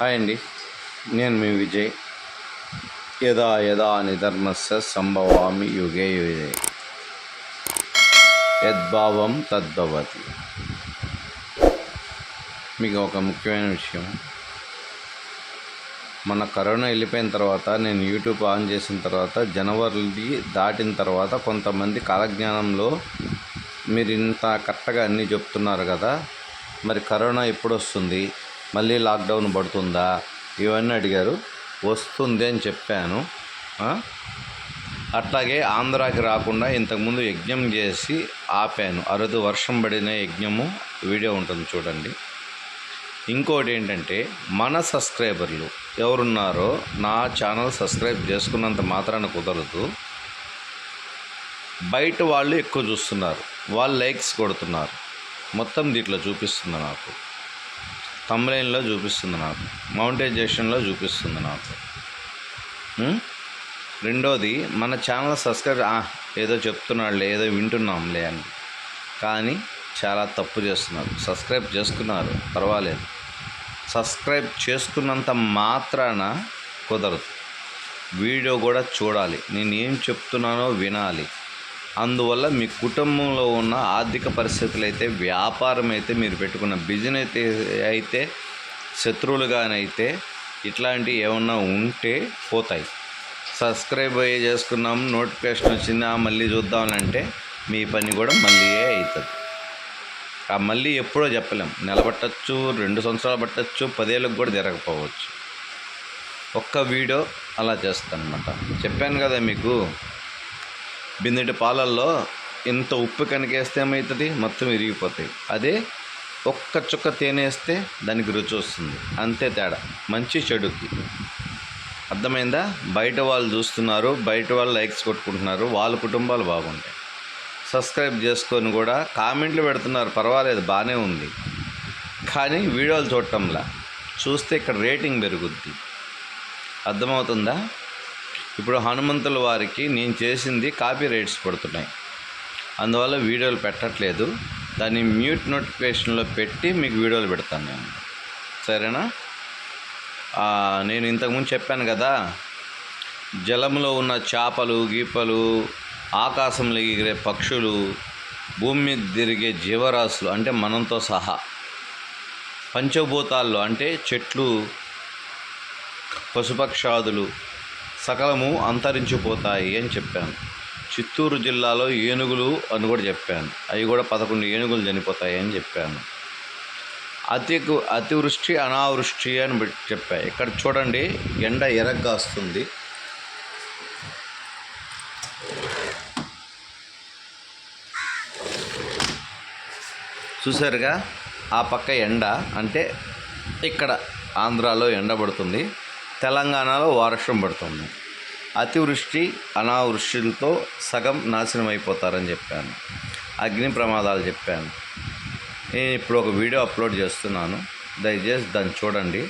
Hi అండి. నేను మీ విజయ్. యదా యదా నిధర్మస్య సంభవామి యుగే యుగే. యద్భావం తద్భవతి. మీకు ఒక ముఖ్యమైన విషయం. మన కరోనా వెళ్ళిపోయిన తర్వాత నేను యూట్యూబ్ ఆన్ చేసిన తర్వాత జనవరి దాటిన తర్వాత కొంతమంది కాలజ్ఞానంలో మీరు ఇంత కరెక్ట్గా అన్నీ చెప్తున్నారు కదా. మరి కరోనా ఎప్పుడు వస్తుంది మళ్ళీ లాక్డౌన్ పడుతుందా? ఇవన్నీ అడిగారు. వస్తుంది అని చెప్పాను. అట్లాగే ఆంధ్రాకి రాకుండా ఇంతకుముందు యజ్ఞం చేసి ఆపాను. అరుదు వర్షం పడిన యజ్ఞము వీడియో ఉంటుంది చూడండి. ఇంకోటి ఏంటంటే మన సబ్స్క్రైబర్లు ఎవరున్నారో నా ఛానల్ సబ్స్క్రైబ్ చేసుకున్నంత మాత్రాన కుదరదు. బయట వాళ్ళు ఎక్కువ చూస్తున్నారు. వాళ్ళు లైక్స్ కొడుతున్నారు. మొత్తం దీంట్లో చూపిస్తుంది నాకు. తమ్లైన్లో చూపిస్తుంది నాకు. మౌంటైజేషన్లో చూపిస్తుంది నాకు. రెండోది మన ఛానల్ సబ్స్క్రైబ్ ఏదో చెప్తున్నాడులే ఏదో వింటున్నాంలే అని. కానీ చాలా తప్పు చేస్తున్నారు. సబ్స్క్రైబ్ చేసుకున్నారు పర్వాలేదు. సబ్స్క్రైబ్ చేసుకున్నంత మాత్రాన కుదరదు. వీడియో కూడా చూడాలి. నేను ఏం చెప్తున్నానో వినాలి. అందువల్ల మీ కుటుంబంలో ఉన్న ఆర్థిక పరిస్థితులు అయితే వ్యాపారం అయితే మీరు పెట్టుకున్న బిజినెస్ అయితే అయితే శత్రువులుగానైతే ఇట్లాంటివి ఏమన్నా ఉంటే పోతాయి. సబ్స్క్రైబ్ అయ్యి చేసుకున్నాం నోటిఫికేషన్ వచ్చిందా మళ్ళీ చూద్దామనంటే మీ పని కూడా మళ్ళీ అవుతుంది ఆ మళ్ళీ ఎప్పుడో చెప్పలేం. నెల పట్టచ్చు రెండు సంవత్సరాలు పట్టచ్చు పదేళ్ళకి కూడా తిరగకపోవచ్చు ఒక్క వీడియో అలా చేస్తానమాట. చెప్పాను కదా మీకు బిందెటి పాలల్లో ఇంత ఉప్పు కనికేస్తే ఏమవుతుంది మొత్తం విరిగిపోతాయి అదే ఒక్క చుక్క తేనె వేస్తే దానికి రుచి వస్తుంది. అంతే తేడా. మంచి చెడుకి. అర్థమైందా? బయట వాళ్ళు చూస్తున్నారు బయట వాళ్ళు లైక్స్ కొట్టుకుంటున్నారు వాళ్ళ కుటుంబాలు బాగుంటాయి. సబ్స్క్రైబ్ చేసుకొని కూడా కామెంట్లు పెడుతున్నారు. పర్వాలేదు బాగానే ఉంది. కానీ వీడియోలు చూడటంలా. చూస్తే ఇక్కడ రేటింగ్ పెరుగుద్ది. అర్థమవుతుందా? ఇప్పుడు హనుమంతుల వారికి నేను చేసింది కాపీ రైట్స్ పడుతున్నాయి. అందువల్ల వీడియోలు పెట్టట్లేదు. దాన్ని మ్యూట్ నోటిఫికేషన్లో పెట్టి మీకు వీడియోలు పెడతాను నేను. సరేనా? నేను ఇంతకుముందు చెప్పాను కదా జలంలో ఉన్న చేపలు గీపలు ఆకాశంలో ఎగిరే పక్షులు భూమి మీద తిరిగే జీవరాశులు అంటే మనంతో సహా పంచభూతాల్లో అంటే చెట్లు పశుపక్షాదులు సకలము అంతరించిపోతాయి అని చెప్పాను. చిత్తూరు జిల్లాలో ఏనుగులు అని కూడా చెప్పాను. అవి కూడా పదకొండు ఏనుగులు చనిపోతాయి అని చెప్పాను. అతి అతివృష్టి అనావృష్టి అని చెప్పా. ఇక్కడ చూడండి ఎండ ఎరగ్గా వస్తుంది చూసారుగా? ఆ పక్క ఎండ అంటే ఇక్కడ ఆంధ్రాలో ఎండ పడుతుంది. తెలంగాణలో వర్షం పడుతుంది. అతివృష్టి అనావృష్టిలతో సగం నాశనం అయిపోతారని చెప్పాను. అగ్ని ప్రమాదాలు చెప్పాను. నేను ఇప్పుడు ఒక వీడియో అప్లోడ్ చేస్తున్నాను. దయచేసి దాన్ని చూడండి.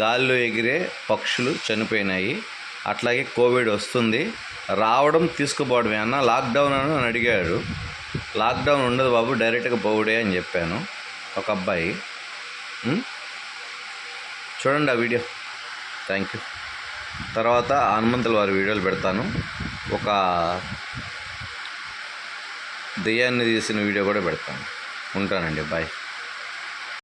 గాల్లో ఎగిరే పక్షులు చనిపోయినాయి. అట్లాగే కోవిడ్ వస్తుంది. రావడం తీసుకుపోవడమే అన్న లాక్డౌన్ అని అడిగాడు. లాక్డౌన్ ఉండదు బాబు డైరెక్ట్గా పోవుడే అని చెప్పాను. ఒక అబ్బాయి. చూడండి ఆ వీడియో. థ్యాంక్ యూ తర్వాత హనుమంతుల వారి వీడియోలు పెడతాను. ఒక దెయ్యాన్ని తీసిన వీడియో కూడా పెడతాను. ఉంటానండి బాయ్